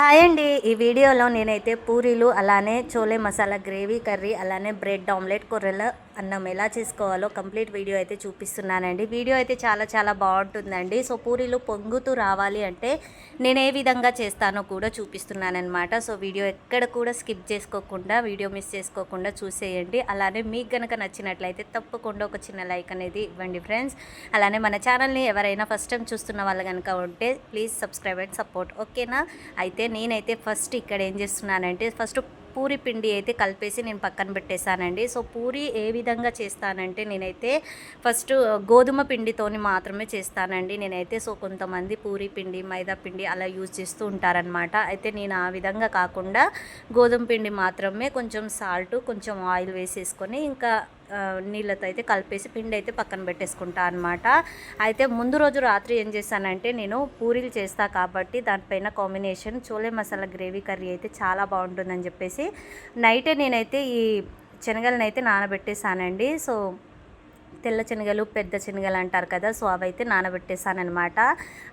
Hi అండి ఈ వీడియోలో నేనైతే పూరీలు అలానే చోలే మసాలా గ్రేవీ కర్రీ అలానే బ్రెడ్ ఆమ్లెట్ కొర్రెల అన్నం ఎలా చేసుకోవాలో కంప్లీట్ వీడియో అయితే చూపిస్తున్నానండి. వీడియో అయితే చాలా చాలా బాగుంటుందండి. సో పూరీలు పొంగుతూ రావాలి అంటే నేను ఏ విధంగా చేస్తానో కూడా చూపిస్తున్నానమాట సో వీడియో ఎక్కడ కూడా స్కిప్ చేసుకోకుండా వీడియో మిస్ చేసుకోకుండా చూసేయండి. అలానే మీకు కనుక నచ్చినట్లయితే తప్పకుండా ఒక చిన్న లైక్ అనేది ఇవ్వండి ఫ్రెండ్స్. అలానే మన ఛానల్ని ఎవరైనా ఫస్ట్ టైం చూస్తున్న వాళ్ళు కనుక ఉంటే ప్లీజ్ సబ్స్క్రైబ్ అండ్ సపోర్ట్. ఓకేనా? అయితే నేనైతే ఫస్ట్ ఇక్కడ ఏం చేస్తున్నానంటే ఫస్ట్ పూరి పిండి అయితే కలిపేసి నేను పక్కన పెట్టేశానండి. సో పూరి ఏ విధంగా చేస్తానంటే నేనైతే ఫస్ట్ గోధుమ పిండితోని మాత్రమే చేస్తానండి నేనైతే. సో కొంతమంది పూరి పిండి మైదా పిండి అలా యూజ్ చేస్తూ ఉంటారనమాట అయితే నేను ఆ విధంగా కాకుండా గోధుమ పిండి మాత్రమే కొంచెం సాల్ట్ కొంచెం ఆయిల్ వేసేసుకొని ఇంకా నీళ్ళతో అయితే కలిపేసి పిండి అయితే పక్కన పెట్టేసుకుంటా అనమాట అయితే ముందు రోజు రాత్రి ఏం చేశానంటే నేను పూరీలు చేస్తా కాబట్టి దానిపైన combination chole masala gravy curry అయితే చాలా బాగుంటుందని చెప్పేసి నైటే నేనైతే ఈ శనగలను అయితే నానబెట్టేసానండి సో తెల్ల శనగలు పెద్ద శనగలు అంటారు కదా సో అవైతే నానబెట్టేసానమాట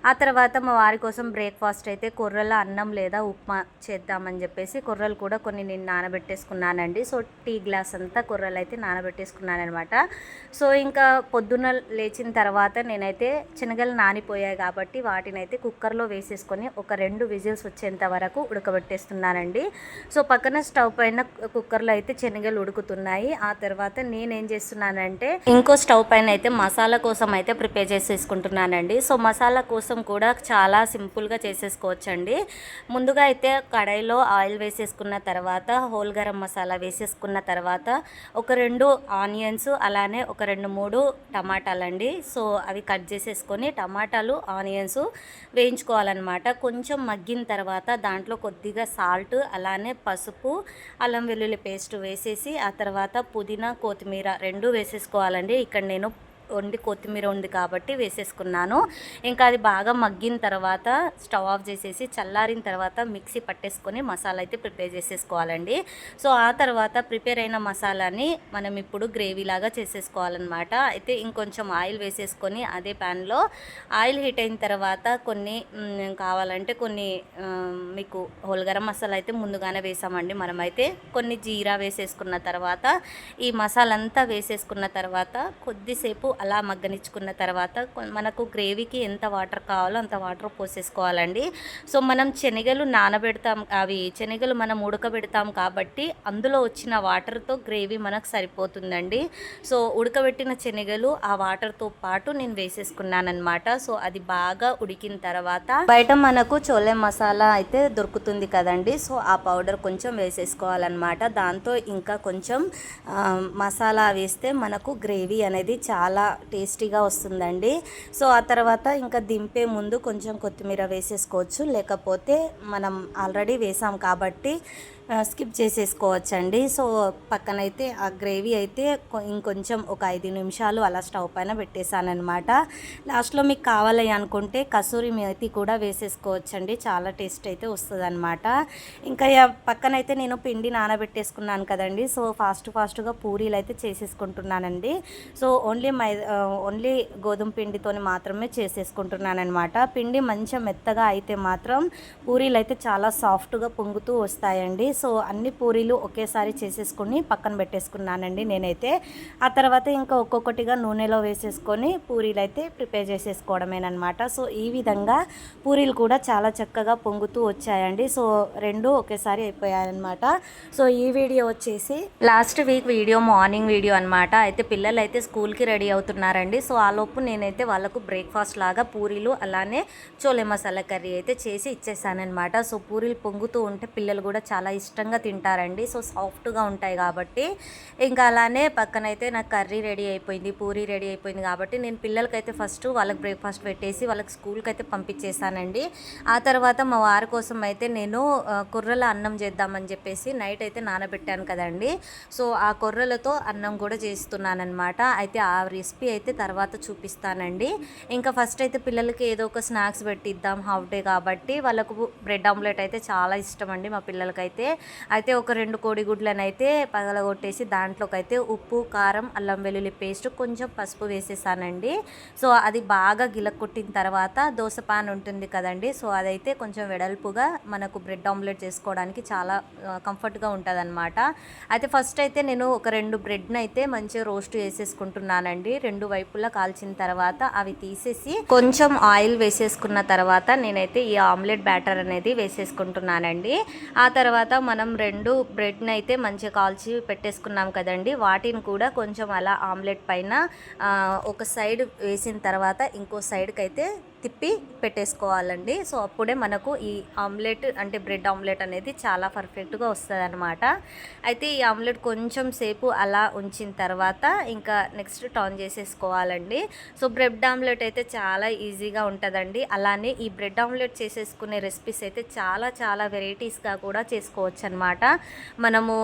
ఆ తర్వాత మా వారి కోసం బ్రేక్ఫాస్ట్ అయితే కొర్రల అన్నం లేదా ఉప్మా చేద్దామని చెప్పేసి కొర్రలు కూడా కొన్ని నేను నానబెట్టేసుకున్నానండి. సో టీ గ్లాస్ అంతా కొర్రలు అయితే నానబెట్టేసుకున్నానమాట సో ఇంకా పొద్దున్న లేచిన తర్వాత నేనైతే శనగలు నానిపోయాయి కాబట్టి వాటిని అయితే కుక్కర్లో వేసేసుకొని ఒక రెండు విజిల్స్ వచ్చేంత వరకు ఉడకబెట్టేస్తున్నానండి. సో పక్కన స్టవ్ పైన కుక్కర్లో అయితే శనగలు ఉడుకుతున్నాయి. ఆ తర్వాత నేనేం చేస్తున్నానంటే ఇంకో స్టవ్ పైన అయితే మసాలా కోసం అయితే ప్రిపేర్ చేసేసుకుంటున్నానండి సో మసాలా కోసం కూడా చాలా సింపుల్గా చేసేసుకోవచ్చండి. ముందుగా అయితే కడాయిలో ఆయిల్ వేసేసుకున్న తర్వాత హోల్ గరం మసాలా వేసేసుకున్న తర్వాత ఒక రెండు ఆనియన్స్ అలానే ఒక రెండు మూడు టమాటాలండి. సో అవి కట్ చేసేసుకొని టమాటాలు ఆనియన్స్ వేయించుకోవాలన్నమాట. కొంచెం మగ్గిన తర్వాత దాంట్లో కొద్దిగా సాల్ట్ అలానే పసుపు అల్లం వెల్లుల్లి పేస్ట్ వేసేసి ఆ తర్వాత పుదీనా కొత్తిమీర రెండు వేసేసుకోవాలండి. ఇక్కడ నేను వండి కొత్తిమీర ఉంది కాబట్టి వేసేసుకున్నాను. ఇంకా అది బాగా మగ్గిన తర్వాత స్టవ్ ఆఫ్ చేసేసి చల్లారిన తర్వాత మిక్సీ పట్టేసుకొని మసాలా అయితే ప్రిపేర్ చేసేసుకోవాలండి. సో ఆ తర్వాత ప్రిపేర్ అయిన మసాలాని మనం ఇప్పుడు గ్రేవీ లాగా చేసేసుకోవాలన్నమాట. అయితే ఇంకొంచెం ఆయిల్ వేసేసుకొని అదే ప్యాన్లో ఆయిల్ హీట్ అయిన తర్వాత కొన్ని కావాలంటే కొన్ని మీకు హోల్గరం మసాలా అయితే ముందుగానే వేసామండి మనమైతే. కొన్ని జీరా వేసేసుకున్న తర్వాత ఈ మసాలంతా వేసేసుకున్న తర్వాత కొద్దిసేపు అలా మగ్గనిచ్చుకున్న తర్వాత మనకు గ్రేవీకి ఎంత వాటర్ కావాలో అంత వాటర్ పోసేసుకోవాలండి. సో మనం శనగలు నానబెడతాం అవి శనగలు మనం ఉడకబెడతాం కాబట్టి అందులో వచ్చిన వాటర్తో గ్రేవీ మనకు సరిపోతుందండి. సో ఉడకబెట్టిన శనగలు ఆ వాటర్తో పాటు నేను వేసేసుకున్నానమాట సో అది బాగా ఉడికిన తర్వాత బయట మనకు చోలే మసాలా అయితే దొరుకుతుంది కదండి. సో ఆ పౌడర్ కొంచెం వేసేసుకోవాలన్నమాట. దాంతో ఇంకా కొంచెం మసాలా వేస్తే మనకు గ్రేవీ అనేది చాలా టేస్టీగా వస్తుందండి. సో ఆ తర్వాత ఇంకా దింపే ముందు కొంచెం కొత్తిమీర వేసేసుకోవచ్చు. లేకపోతే మనం ఆల్రెడీ వేసాం కాబట్టి స్కిప్ చేసేసుకోవచ్చండి. సో పక్కనైతే ఆ గ్రేవీ అయితే ఇంకొంచెం ఒక ఐదు నిమిషాలు అలా స్టవ్ పైన పెట్టేశానమాట లాస్ట్లో మీకు కావాలి అనుకుంటే కసూరి మేతి కూడా వేసేసుకోవచ్చండి. చాలా టేస్ట్ అయితే వస్తుంది ఇంకా పక్కనైతే నేను పిండి నానబెట్టేసుకున్నాను కదండి. సో ఫాస్ట్ ఫాస్ట్గా పూరీలు అయితే చేసేసుకుంటున్నానండి. సో ఓన్లీ మై ఓన్లీ గోధుమ పిండితోని మాత్రమే చేసేసుకుంటున్నాను అనమాట పిండి మంచిగా మెత్తగా అయితే మాత్రం పూరీలు అయితే చాలా సాఫ్ట్గా పొంగుతూ వస్తాయండి. సో అన్ని పూరీలు ఒకేసారి చేసేసుకొని పక్కన పెట్టేసుకున్నానండి నేనైతే. ఆ తర్వాత ఇంకా ఒక్కొక్కటిగా నూనెలో వేసేసుకొని పూరీలు అయితే ప్రిపేర్ చేసేసుకోవడమేనమాట సో ఈ విధంగా పూరీలు కూడా చాలా చక్కగా పొంగుతూ వచ్చాయండి. సో రెండు ఒకేసారి అయిపోయాయన్నమాట. సో ఈ వీడియో వచ్చేసి last week video morning video అనమాట అయితే పిల్లలు అయితే స్కూల్కి రెడీ అవుతున్నారండి. సో ఆ లోపు నేనైతే వాళ్ళకు బ్రేక్ఫాస్ట్ లాగా పూరీలు అలానే చోలే మసాలా కర్రీ అయితే చేసి ఇచ్చేసానమాట సో పూరీలు పొంగుతూ ఉంటే పిల్లలు కూడా చాలా ఇష్టం ఇష్టంగా తింటారండి. సో సాఫ్ట్గా ఉంటాయి కాబట్టి ఇంకా అలానే పక్కనైతే నాకు కర్రీ రెడీ అయిపోయింది పూరి రెడీ అయిపోయింది కాబట్టి నేను పిల్లలకైతే ఫస్ట్ వాళ్ళకి బ్రేక్ఫాస్ట్ పెట్టేసి వాళ్ళకి స్కూల్కి అయితే పంపించేసానండి. ఆ తర్వాత మా వారి కోసం అయితే నేను కుర్రల అన్నం చేద్దామని చెప్పేసి నైట్ అయితే నానబెట్టాను కదండి. సో ఆ కొర్రలతో అన్నం కూడా చేస్తున్నానమాట అయితే ఆ రెసిపీ అయితే తర్వాత చూపిస్తానండి. ఇంకా ఫస్ట్ అయితే పిల్లలకి ఏదో ఒక స్నాక్స్ పెట్టిద్దాం హాఫ్ డే కాబట్టి వాళ్ళకు బ్రెడ్ ఆమ్లెట్ అయితే చాలా ఇష్టం అండి మా పిల్లలకైతే. అయితే ఒక రెండు కోడిగుడ్లను అయితే పగలగొట్టేసి దాంట్లోకి అయితే ఉప్పు కారం అల్లం వెల్లుల్లి పేస్ట్ కొంచెం పసుపు వేసేసానండి. సో అది బాగా గిలకొట్టిన తర్వాత దోశ పాన్ ఉంటుంది కదండి. సో అదైతే కొంచెం వెడల్పుగా మనకు బ్రెడ్ ఆమ్లెట్ చేసుకోవడానికి చాలా కంఫర్ట్గా ఉంటుంది అనమాట అయితే ఫస్ట్ అయితే నేను ఒక రెండు బ్రెడ్ని అయితే మంచిగా రోస్ట్ చేసేసుకుంటున్నానండి. రెండు వైపులా కాల్చిన తర్వాత అవి తీసేసి కొంచెం ఆయిల్ వేసేసుకున్న తర్వాత నేనైతే ఈ ఆమ్లెట్ బ్యాటర్ అనేది వేసేసుకుంటున్నానండి. ఆ తర్వాత మనం రెండు బ్రెడ్ని అయితే మంచిగా కాల్చి పెట్టేసుకున్నాం కదండి. వాటిని కూడా కొంచెం అలా ఆమ్లెట్ పైన ఒక సైడ్ వేసిన తర్వాత ఇంకో సైడ్కి అయితే తిప్పి పెట్టేసుకోవాలండి. సో అప్పుడే మనకు ఈ ఆమ్లెట్ అంటే బ్రెడ్ ఆమ్లెట్ అనేది చాలా పర్ఫెక్ట్గా వస్తుంది అనమాట అయితే ఈ ఆమ్లెట్ కొంచెం సేపు అలా ఉంచిన తర్వాత ఇంకా నెక్స్ట్ టర్న్ చేసేసుకోవాలండి. సో బ్రెడ్ ఆమ్లెట్ అయితే చాలా ఈజీగా ఉంటుందండి. అలానే ఈ బ్రెడ్ ఆమ్లెట్ చేసేసుకునే రెసిపీస్ అయితే చాలా చాలా వెరైటీస్గా కూడా చేసుకోవచ్చు. అనమాట మనము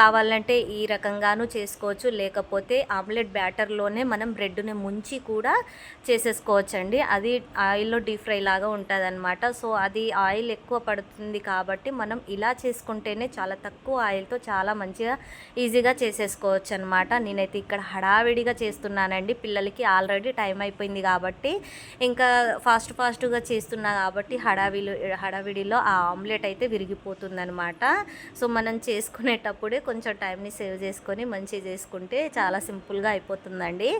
కావాలంటే ఈ రకంగాను చేసుకోవచ్చు. లేకపోతే ఆమ్లెట్ బ్యాటర్లోనే మనం బ్రెడ్ని ముంచి కూడా చేసేసుకోవచ్చండి. అది ఆయిల్లో డీప్ ఫ్రై లాగా ఉంటుంది అనమాట సో అది ఆయిల్ ఎక్కువ పడుతుంది కాబట్టి మనం ఇలా చేసుకుంటేనే చాలా తక్కువ ఆయిల్తో చాలా మంచిగా ఈజీగా చేసేసుకోవచ్చు అనమాట నేనైతే ఇక్కడ హడావిడిగా చేస్తున్నానండి. పిల్లలకి ఆల్రెడీ టైం అయిపోయింది కాబట్టి ఇంకా ఫాస్ట్ ఫాస్ట్గా చేస్తున్నా కాబట్టి హడావిడి హడావిడిలో ఆ ఆమ్లెట్ అయితే విరిగిపోతుంది అనమాట సో మనం చేసుకునేటప్పుడే కొంచెం టైంని సేవ్ చేసుకొని మంచిగా చేసుకుంటే చాలా సింపుల్గా అయిపోతుందండి.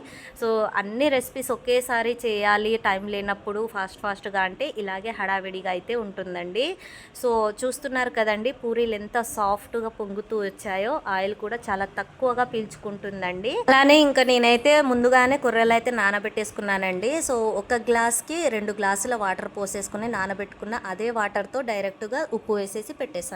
సో అన్ని రెసిపీస్ ఒకేసారి చేయాలి టైం లేనప్పుడు ఫాస్ట్ ఫాస్ట్గా అంటే ఇలాగే హడావిడిగా అయితే ఉంటుందండి. సో చూస్తున్నారు కదండి పూరీలు ఎంత సాఫ్ట్గా పొంగుతూ వచ్చాయో ఆయిల్ కూడా చాలా తక్కువగా పీల్చుకుంటుందండి. అలానే ఇంకా నేనైతే ముందుగానే కూరలు అయితే నానబెట్టేసుకున్నానండి. సో ఒక గ్లాస్కి రెండు గ్లాసుల వాటర్ పోసేసుకుని నానబెట్టుకున్న అదే వాటర్తో డైరెక్ట్గా ఉప్పు వేసేసి పెట్టేశాను.